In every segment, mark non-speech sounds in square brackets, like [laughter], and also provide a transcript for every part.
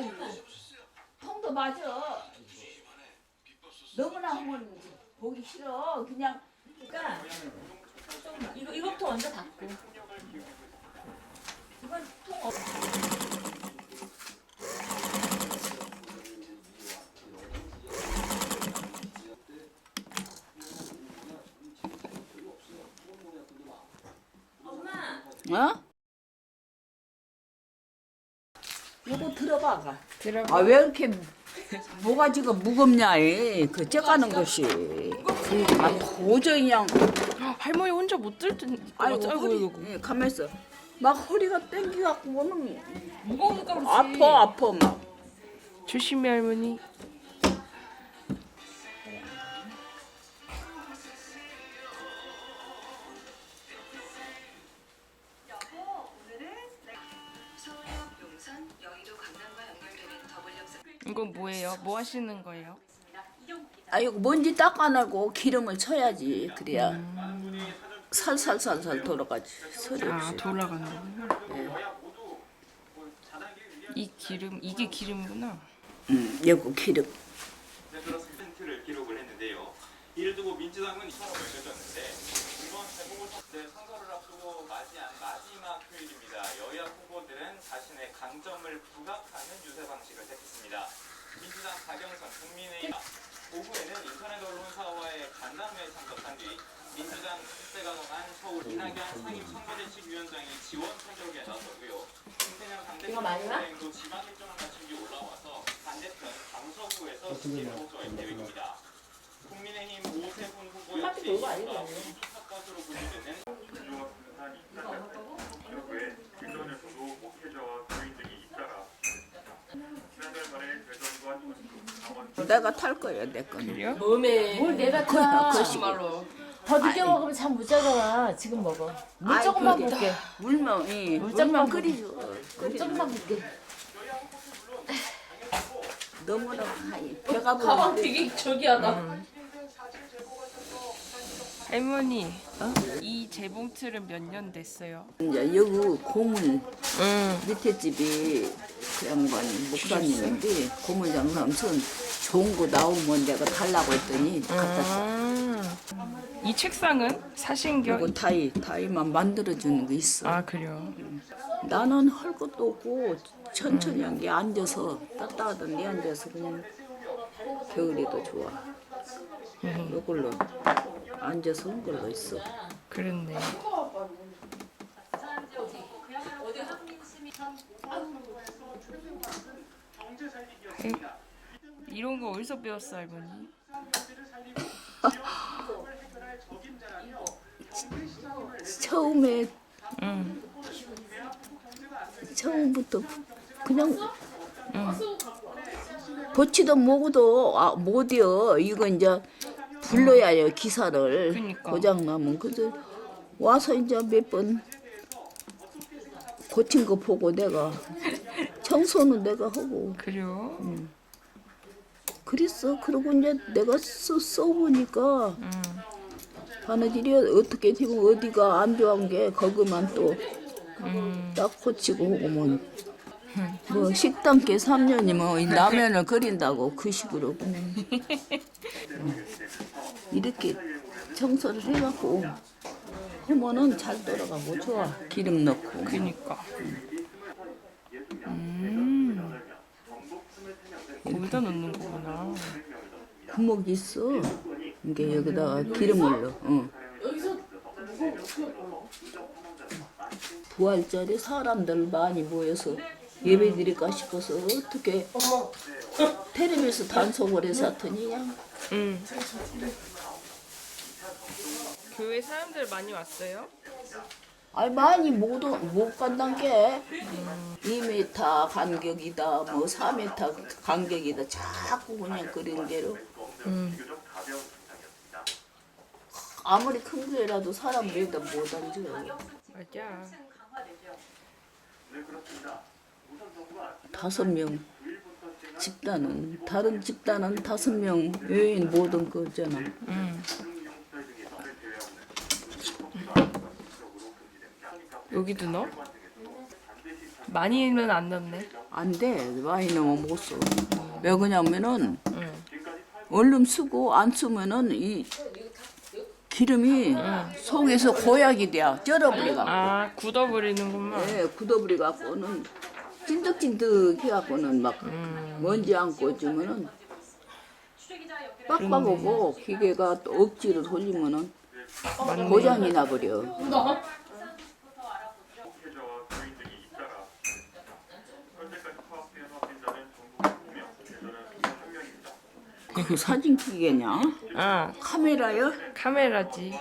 아이 통도 맞아. 너무나 하면 보기 싫어. 그냥 그러니까 좀 이거 이것부터 먼저 닫고. 이건 통 없. 엄마. 어? 요거 들어봐가. 들어봐. 아 왜 이렇게 뭐가지가 무겁냐? 이. 그 쪄가는 것이. 아 도저히 그냥 할머니 혼자 못 들든. 아이고 아이고 허리 아이고. 예, 가만 있어. 막 허리가 땡기갖고 오는 무거우니까 그렇지. 아파 아파 막. 조심히 할머니. 하시는 거예요? 아이고 먼지 닦아내고 기름을 쳐야지 그래야 살살살살 돌아가지 소리 아 없이. 돌아가는 거요 이 기름 이게 기름이구나. 음, 여기 기름. 네, 그렇습니다. 를 기록을 했는데요. 이를 두고 민주당은 선언을 맺었는데 이번 재보궐선거 선거를 앞두고 맞이한 마지막 휴일입니다. 여야 후보들은 자신의 강점을 부각하는 유세 방식을 택했습니다. 민주당 박영선, 국민의힘 오후에는 인터넷 언론사와의 간담회에 참석한 뒤 민주당 특세가 동한 서울 이낙연 상임 선거대책위원장이 지원 타격에 나섰고요. 김태년 이거 많이 나? 당대표 지방 일정을 마친 뒤 올라와서 반대편 강서구에서 시기를 호소할 계획입니다. 국민의힘 오세훈 후보 한바퀴 역시 돌고 아니네. 이른바 우주 텃밭으로 분류되는 이후에 일선에서도 목회자와 교인 등이 잇따라 지난달 말에 대전과 전주, 강원 내가 탈 거야 내 거는. 몸에 뭘 내가 그거 타. 거짓말로. 더 늦게 먹으면 잠 못 자잖아. 지금 먹어. 물 아이, 조금만 그게- 붓게. 물면 이물 물만 조금만 끓이죠. 물 조금만 붓게. 너무나 아이, 배가 가방 부른데 되게 저기하다. 음. 할머니 이 재봉틀은 몇 년 됐어요? 이제 여기 고문 응. 밑에 집이 그 양반 목사님인데 고문 장사하면서 좋은 거 나오면 내가 달라고 했더니 갖다 줘. 아. 이 책상은 사신겨? 이건 다이 다이만 만들어주는 거 있어. 아 그래요. 나는 할 것도 없고 천천히 한 게 앉아서 따뜻하던 데 앉아서 그냥 겨울에도 좋아. 이걸로 앉아서 한 걸로 있어. 그랬네. 이런 거 어디서 배웠어 할머니? [laughs] 처음에 응. 처음부터 그냥 버치도 뭐고도 아, 못이여 이거 이제 불러야 해요 기사를 그니까. 고장 나면 그래서 와서 이제 몇 번 고친 거 보고 내가 [laughs] 청소는 내가 하고 그래요? 그랬어 그러고 이제 내가 써, 써보니까 응. 바느질이 어떻게 되면 어디가 안 좋은 게 거기만 또 음. 딱 고치고 오면 뭐 식당계 3년이면 뭐 라면을 끓인다고 그 식으로 [laughs] 이렇게 청소를 해갖고 하면은 잘 돌아가고 좋아 기름 넣고 그니까. 음. 거기다 넣는 거구나. 구멍이 있어 이게 여기다가 기름을 넣어 어. 부활절에 사람들 많이 모여서 예배 드릴까 싶어서 어떻게 텔레비에서 단속을 해서 왔더니 그냥 응. 교회 사람들 많이 왔어요? 아니 많이 못, 오- 못 간단 게 2m 간격이다 뭐 4m 간격이다 자꾸 그냥 그런 게로 응. 아무리 큰 교회라도 사람 몇다 못 앉아 맞아. 다섯 명 집단은 다른 집단은 다섯 명 여인 모든 거잖아 응. 여기도 넣어? 많이는 안 넣네. 안 돼. 많이 넣으면 못 써. 왜 그러냐면은 응. 얼른 쓰고 안 쓰면은 이 기름이 속에서 고약이 돼. 쩔어버리가. 아 굳어버리는구만. 예, 굳어버리 갖고는 찐득찐득 해갖고는 막 먼지 안 꽂으면은 빡빡하고 기계가 또 억지로 돌리면은 고장이 나버려. 목회자와 교인 등이 잇따라 현재까지 파악된 확진자는 전국 9명, 대전은 1명입니다. 그 사진 기계냐? 아 카메라요? 카메라지.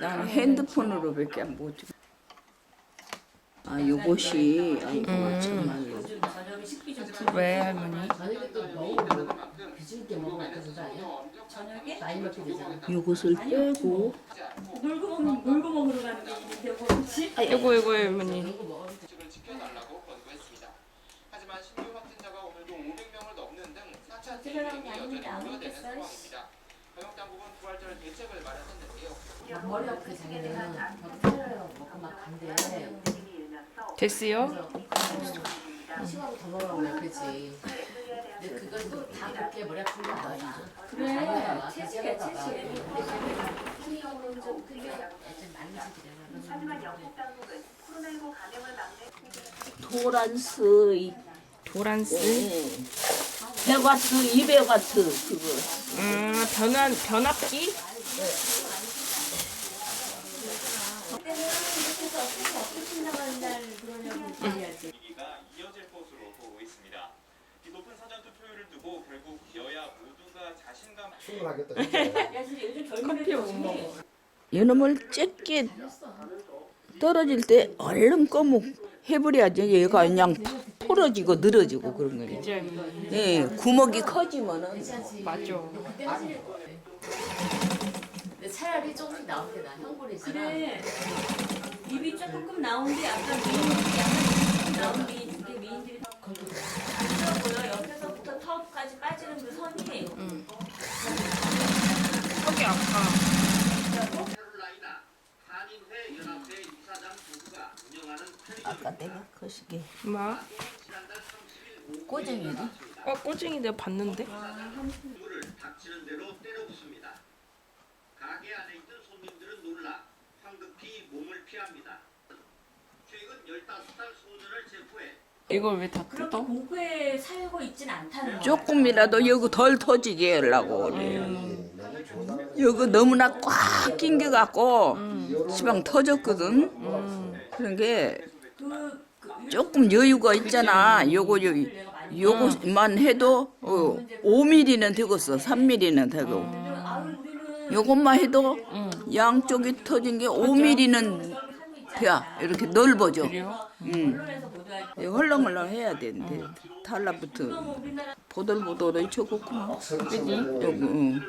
나는 핸드폰으로밖에 못 찍어. 아, 요것이 아이고 정말로 왜 할머니? 요것을 빼고 놀고 먹 놀고 먹으러 가는 게 있는데 뭐지? 이거 이거 할머니. 규칙을 지켜달라고 권고했습니다. 하지만 신규 확진자가 오늘도 500명을 넘는 등 4차 대유행이 여전히 우려되는 상황입니다. 방역 당국은 부활절 대책을 마련했는데요. 머리 아프게 자기는 막 먹고 막 간대. 됐어요? 시간도 더 먹으라고 그러지. 근데 그걸 다 그렇게 머리 아픈 거 아니야. 그래. 채식해, 채식. 도란스 이 도란스. 예. 배과트 이배과트 그거 음 변환 변압기? 분위기가 이어질 것으로 보고 있습니다. 이 높은 사전 투표율을 두고 결국 여야 모두가 자신감 충분하겠다. 야 진짜 요즘 젊은 커피 애들 못 먹어. 이놈을 쬐게 떨어질 때 얼른 꺼먹 해버려야지 얘가 그냥 풀어지고 늘어지고 그런 거예요. 이제. 예, 구멍이 커지면은 맞아. 근데 차라리 조금씩 나올 게 나. 형벌이잖아. 그래 입이 조금 나오는데 약간 미인들이 약간 조금 나온 미 이게 미인들이 안 보여 옆에서부터 턱까지 빠지는 그 선이 턱이 아파. 아까 내가 그 시기 뭐? 지난달 30일 오후 꼬쟁이도 어 꼬쟁이 내가 봤는데. 문을 닥치는 대로 때려붓습니다. 가게 안에 있던 손님들은 놀라 황급히 몸을 피합니다. 최근 15살 소년을 체포해 이걸 왜다 그렇게 뜯어? 공포에 살고 있진 않다는 거야. 조금이라도 여기 덜 터지게 하려고 그래. 여기 너무나 꽉 낑겨 갖고 시방 터졌거든. 그런 게 조금 여유가 있잖아. 요거 요 요거만 해도 어, 5mm는 되겠어. 3mm는 되고. 요것만 해도 양쪽이 터진 게 5mm는 돼. 이렇게 넓어져. 음. 이거 헐렁헐렁 해야 되는데 달라붙어 우리나라 보들보들해 저거구만. 설치 여기 응.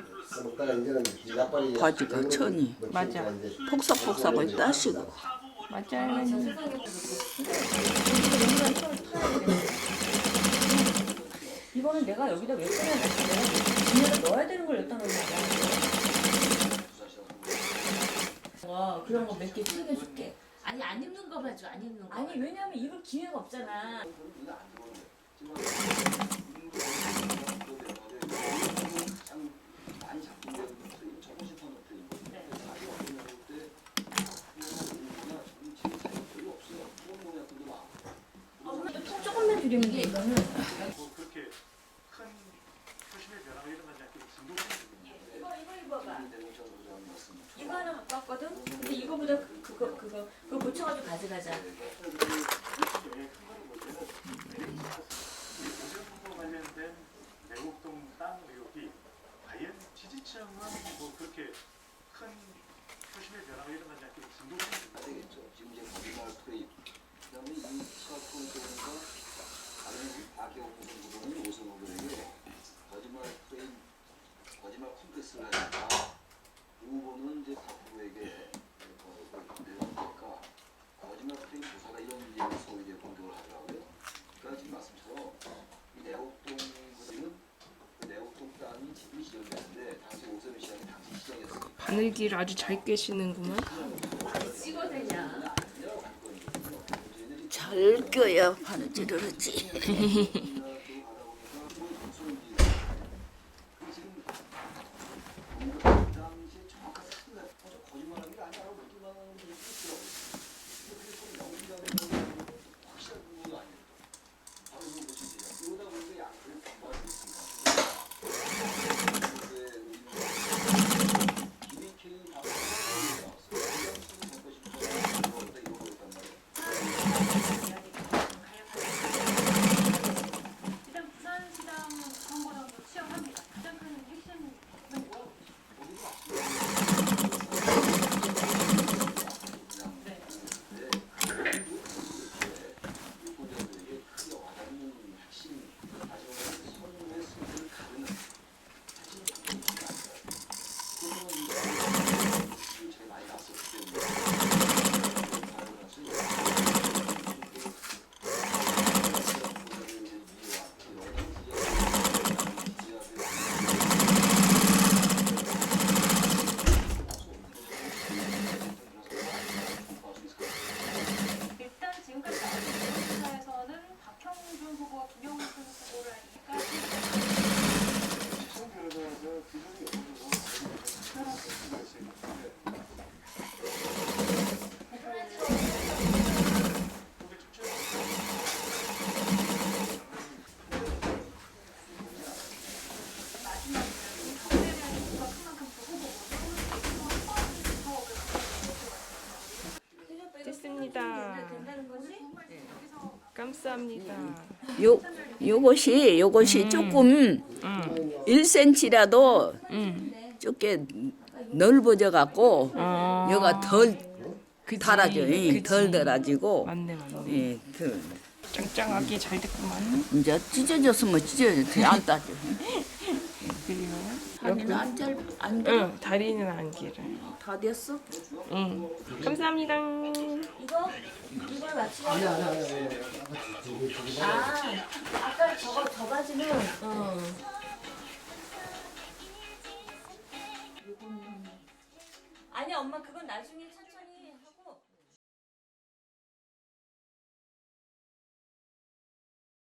먹다가 이제는 약발이 바지가 천이. 맞아. 폭삭폭삭을 따시고. 맞아. 이거는 내가 여기다 왜? 내가 비닐을 넣어야 되는 걸 여기다 넣는 거야. 와 그런 거 몇 개 챙겨 줄게. 아니 안 입는 거만 줘. 안 입는 거. 아니 왜냐면 입을 기회가 없잖아. 돼 이거는. 뭐 그렇게 큰 표심의 변화가 일어나지 않게 중독적인 이거 이거 입어봐. 이거 하나 갖고 왔거든. 근데 이거보다 그- 그거 그거 그거 고쳐가지고 가져가자. 오세훈과 관련된 내곡동 땅 의혹이 과연 지지층은 뭐 그렇게 큰 표심의 변화가 일어나지 않게 중독적인 되겠죠. 지금 이제 거짓말 프레임. 그다음에 이 사건과 바늘기를 아주 잘 깨시는구만. 잘 껴야 바느질을 하지. [laughs] 당시에 정확한 사진을 거짓말하는 게 아니라 거짓말하는 분들이 있더라고요. 근데 그게 좀 연기가 되는 확실한 근거가 아니에요. 바로 이거 보시죠. 이러다 보니까 양쪽이 반발이 있습니다. 김익희 박사가 나왔어요. 이장수는 먹고 싶어. 이거보다 이거 했단 말이에요. 일단 부산시장 선거랑도 치열합니다. 가장 큰 핵심은 뭐라고 유권자들에게 크게 와닿는 핵심 마지막에 선거의 승리를 가르는 핵심 방법이 있습니다. 그러면 이 제일 많이 났었기 때문에 일단 지금까지 나온 조사에서는 박형준 후보와 김영준 후보를 하니까 됐습니다. 된다는 거지? 감사합니다. 요 요것이 요것이 조금 1cm라도 응. 좁게 넓어져 갖고 어. 여가 덜 달아져, 예, 그치. 덜 달아지고 맞네 맞네. 예, 그 짱짱하게 잘 됐구만. 이제 찢어졌으면 찢어져 안 따져. [laughs] 다리는 안 잘안 응 다리는 안기를. 다 됐어? 응. 감사합니다. 이거 이걸 맞추고 아 아까 저거 저 바지는 어. 아니 엄마 그건 나중에 찾